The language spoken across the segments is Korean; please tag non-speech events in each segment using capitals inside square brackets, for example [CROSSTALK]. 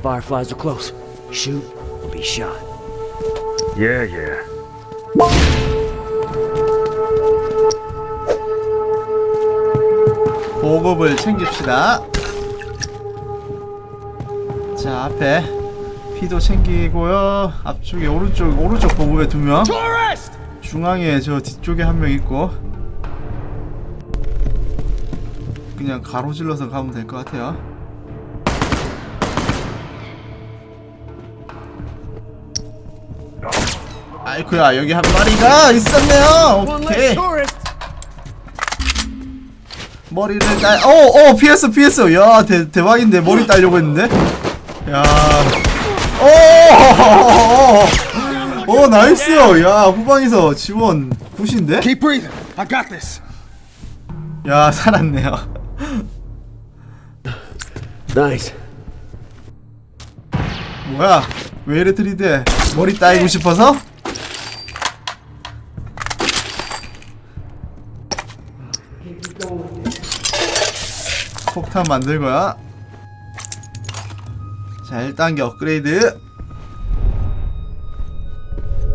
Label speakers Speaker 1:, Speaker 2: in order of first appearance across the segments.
Speaker 1: Fireflies are close. Shoot or be shot.
Speaker 2: Yeah, yeah.
Speaker 3: 보급을 챙깁시다. 자 앞에 피도 챙기고요. 앞쪽에 오른쪽 오른쪽 보급에 두 명. 중앙에 저 뒤쪽에 한 명 있고. 그냥 가로질러서 가면 될 것 같아요. 아이쿠야 여기 한 마리가 있었네요. 오케이. 머리를 딸, 오, 오, 피했어, 피했어. 야, 대, 대박인데, 머리 따려고 했는데? 야, 오, 오, 나이스. 야, 후방에서 지원 굿인데?
Speaker 4: Keep breathing. I got this.
Speaker 3: 야, 살았네요.
Speaker 1: Nice.
Speaker 3: 뭐야, 왜 이래 들이대? 머리 따이고 싶어서? 폭탄 만들고요. 자, 1단계 업그레이드.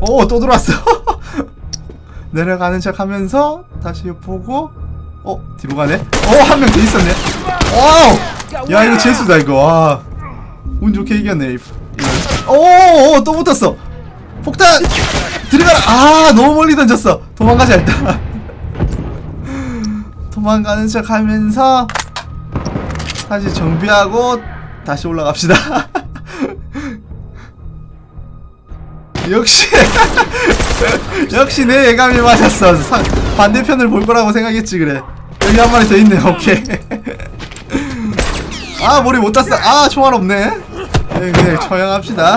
Speaker 3: 오, 또 들어왔어. [LAUGHS] 내려가는 척 하면서 다시 보고, 어, 뒤로 가네? 어, 한 명 더 있었네. 와우! 야, 이거 재수다, 이거. 와. 운 좋게 이겼네. 오, 오, 또 붙었어. 폭탄! 들어가라! 아, 너무 멀리 던졌어. 도망가자, 일단. [LAUGHS] 도망가는 척 하면서 다시 정비하고 다시 올라갑시다. [LAUGHS] 역시 [LAUGHS] 역시 내 예감이 맞았어. 사- 반대편을 볼 거라고 생각했지 그래. 여기 한 마리 더 있네. 오케이. [LAUGHS] 아 머리 못 땄어. 아 총알 없네. 네, 그냥 처형합시다.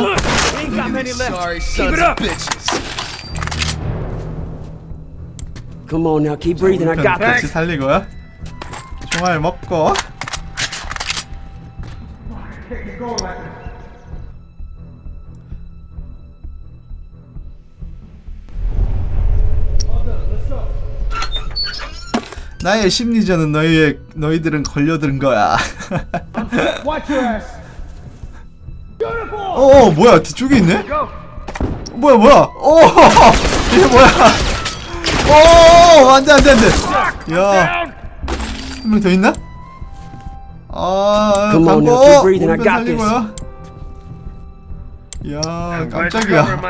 Speaker 1: Come on now, keep breathing. I got
Speaker 3: 같이
Speaker 1: this.
Speaker 3: 살리고요. 총알 먹고. 나의 심리전은 너희의 너희들은 걸려든 거야. 어, 어 뭐야 뒤쪽에 있네? 뭐야 뭐야? 어 [LAUGHS] 이게 뭐야? 어 안돼 안돼 안돼. 야 한 명 더 있나? 아
Speaker 1: Come on
Speaker 3: 광고
Speaker 1: now, keep breathing. I
Speaker 3: 오른편
Speaker 1: got this.
Speaker 3: 살리고요. 야 깜짝이야.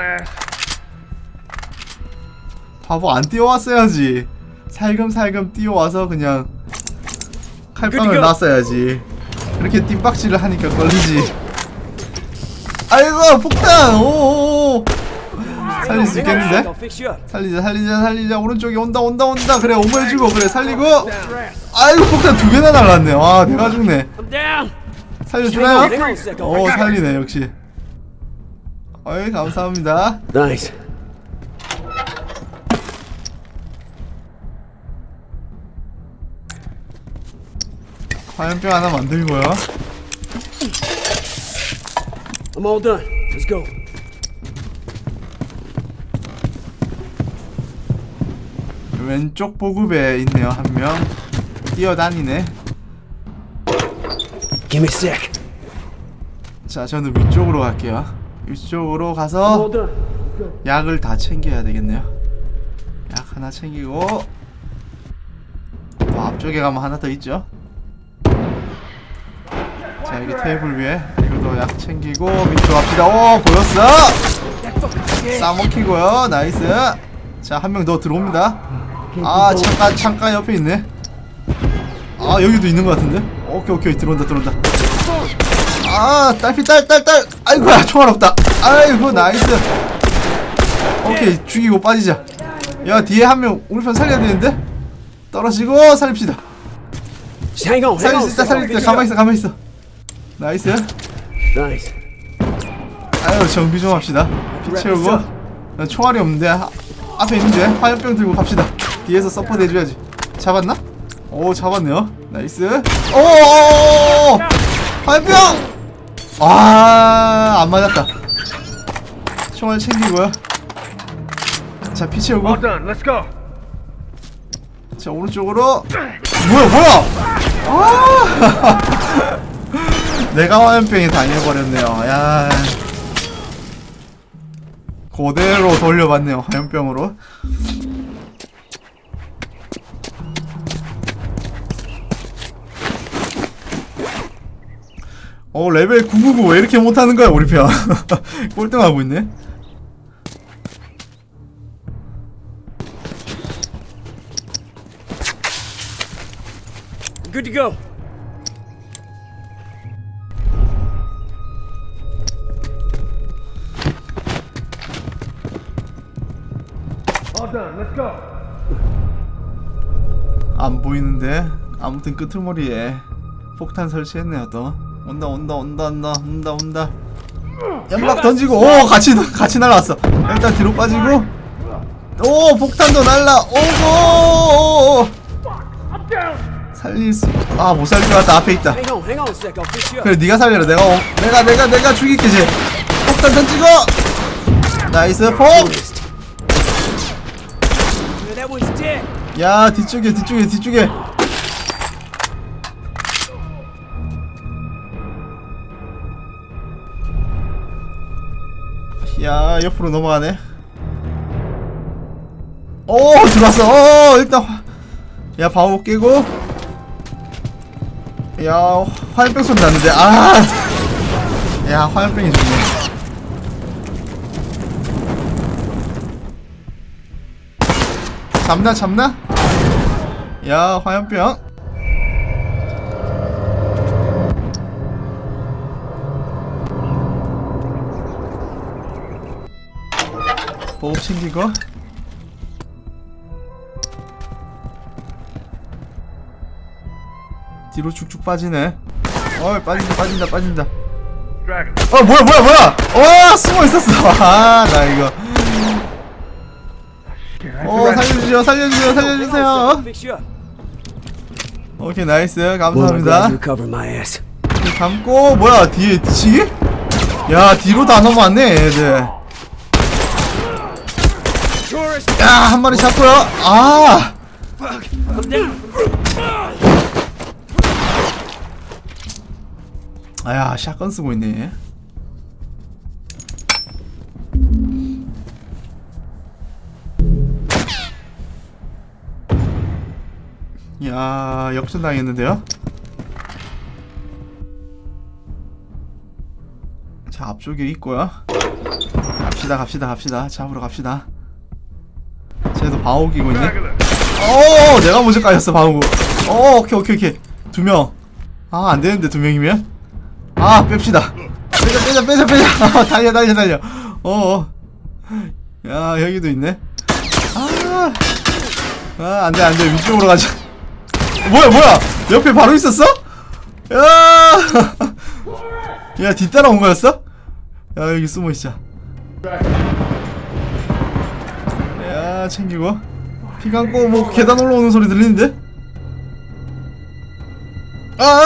Speaker 3: 바보 안 뛰어왔어야지. 살금살금 뛰어와서 그냥 칼빵을 놨어야지. 그렇게 띵박질을 하니까 걸리지. 아이고 폭탄! 오오오. 살릴 수 있겠는데? 살리자 살리자 살리자 오른쪽에 온다 온다 온다 그래 오버해주고 그래 살리고 아이고 폭탄 두 개나 날랐네 와 내가 죽네. 살려주나요? 오 살리네 역시 어이 감사합니다
Speaker 1: Nice.
Speaker 3: 화염병 하나 만들고요
Speaker 1: I'm all done. Let's go.
Speaker 3: 왼쪽 보급에 있네요 한 명 뛰어다니네
Speaker 1: Give me sec.
Speaker 3: 자 저는 위쪽으로 갈게요 위쪽으로 가서. 약을 다 챙겨야 되겠네요. 약 하나 챙기고 또 앞쪽에 가면 하나 더 있죠. 자 여기 테이블 위에 이것도 약 챙기고 밑으로 갑시다. 오 보였어. 싸먹히고요. 나이스. 자 한 명 더 들어옵니다. 아 창가 창가 옆에 있네. 아 여기도 있는 것 같은데. 오케이 오케이 들어온다 들어온다. 아 딸피 딸 딸 딸. 아이고야 총알 없다. 아이고 나이스. 오케이 죽이고 빠지자 야 뒤에 한 명 우리 편 살려야 되는데 떨어지고 살립시다 살릴. 수 있다 살릴 수 있다 가만히 있어 가만히 있어 나이스
Speaker 1: Nice.
Speaker 3: 아유 정비 좀 합시다 피 채우고 나 총알이 없는데 하- 앞에 있는데 화염병 들고 갑시다 뒤에서 서포트 해줘야지 잡았나? 오 잡았네요 나이스 오오오오 화염병 아안 맞았다 총알 챙기고요 자피 채우고. 자 오른쪽으로 뭐야 뭐야 아 [LAUGHS] 내가 화염병이 당해버렸네요. 야. 그대로 돌려봤네요. 화염병으로. 어 레벨 999 왜 이렇게 못하는 거야 우리 편 [LAUGHS] 꼴등하고 있네
Speaker 1: Good to go.
Speaker 2: All done. Let's go.
Speaker 3: 안 보이는데 아무튼 끄트머리에 폭탄 설치했네요 또 온다 온다 온다 온다 온다 온다. 연막 던지고 오 같이 같이 날라왔어. 일단 뒤로 빠지고. 오 폭탄도 날라 오고! 살릴 수아못 살릴 것 같다 앞에 있다. 그래 네가 살려라 내가 어, 내가 내가 내가 죽일게 쟤 폭탄 던지고! 나이스 폭. 야 뒤쪽에 뒤쪽에 뒤쪽에 야 옆으로 넘어가네. 오 들어왔어. 어 일단 화- 야 방어 깨고. 야 화염병 소리 났는데. 아야 화염병이 좋네. 잡나 잡나? 야 화염병 보급 챙기고 뒤로 쭉쭉 빠지네 어 빠진다 빠진다 빠진다. 어 뭐야 뭐야 뭐야 어 숨어 있었어 [LAUGHS] 아나 이거 어 살려주세요 살려주세요. 살려주세요. 오케이 나이스 감사합니다. 감고 뭐야 뒤에 뒤치기? 야 뒤로 다 넘어왔네 얘들 야 한 마리 잡고요. 아. 아야 샷건 쓰고 있네. 야 역전 당했는데요? 자 앞쪽에 있고요. 갑시다 갑시다 갑시다. 잡으러 갑시다 쟤도 방어 끼고 있네. 오 내가 먼저 까였어 방어구. 오 오케이 오케이 오케이. 두명 아 안되는데 두 명이면? 아 뺍시다. 빼자 빼자 빼자 빼자. 아, [LAUGHS] 달려 달려 달려. 어어. 야 여기도 있네. 아, 아 안돼 안돼. 위쪽으로 가자. 뭐야 뭐야? 옆에 바로 있었어? 야, [LAUGHS] 야 뒤따라 온 거였어? 야 여기 숨어 있자 야 챙기고 피 감고 뭐 계단 올라오는 소리 들리는데? 아!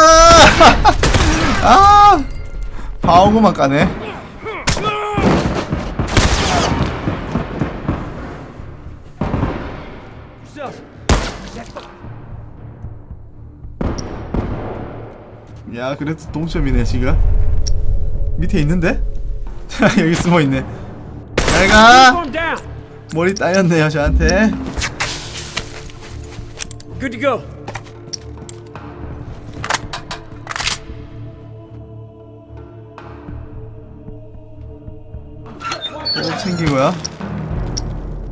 Speaker 3: 아! [LAUGHS] 방어구만 까네.
Speaker 1: Yourself.
Speaker 3: 야, 그래도 동점이네 지금. 밑에 있는데? [LAUGHS] 여기 숨어 있네. 잘 가. 머리 따였네요 저한테.
Speaker 1: Good to go.
Speaker 3: 꼭 챙기고요.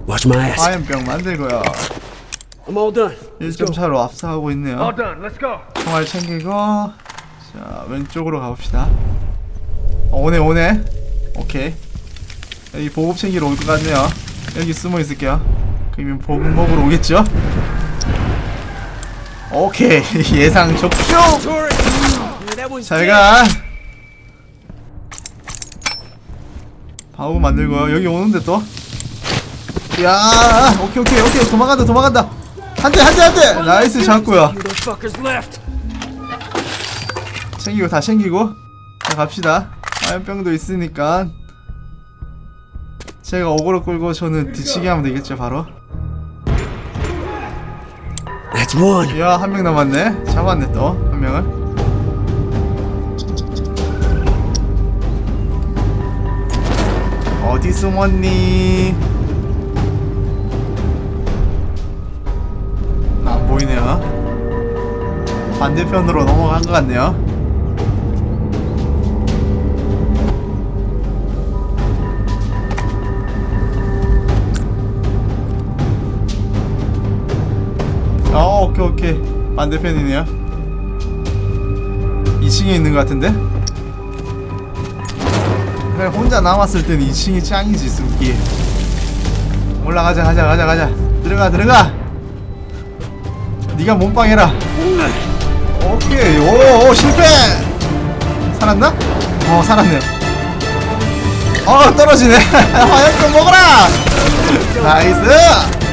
Speaker 1: Watch my ass.
Speaker 3: 화염병 만들고요.
Speaker 1: I'm all done. Let's go.
Speaker 3: 1점 차로 앞서가고 있네요.
Speaker 2: All done. Let's go.
Speaker 3: 총알 챙기고 자 왼쪽으로 가봅시다 어, 오네 오네 오케이 여기 보급 챙기러 올 것 같네요 여기 숨어 있을게요. 그러면 보급 먹으러 오겠죠? 오케이. [LAUGHS] 예상
Speaker 1: dead.
Speaker 3: 잘가. 바우 만들고 여기 오는데 또? 야, 오케이 오케이 오케이. 도망간다 도망간다. 한대 한대 한 대. 나이스 잡고요. 챙기고 다 챙기고. 자 갑시다. 화염병도 있으니까 제가 어그로 끌고 저는 뒤치게 하면 되겠죠 바로?
Speaker 1: That's one.
Speaker 3: 야한 명 남았네. 잡았네 또 한 명을 어디 숨었니? 안 보이네요. 반대편으로 넘어간 것 같네요. 오케이 오케이. 반대편이네요. 2층에 있는 것 같은데? 그래 혼자 남았을 때는 2층이 짱이지 숨기. 올라가자 가자 가자 가자. 들어가 들어가. 네가 몸빵해라. 오케이. 오, 오 실패! 살았나? 어 살았네. 어 떨어지네. [LAUGHS] 화염병 먹어라! [LAUGHS] 나이스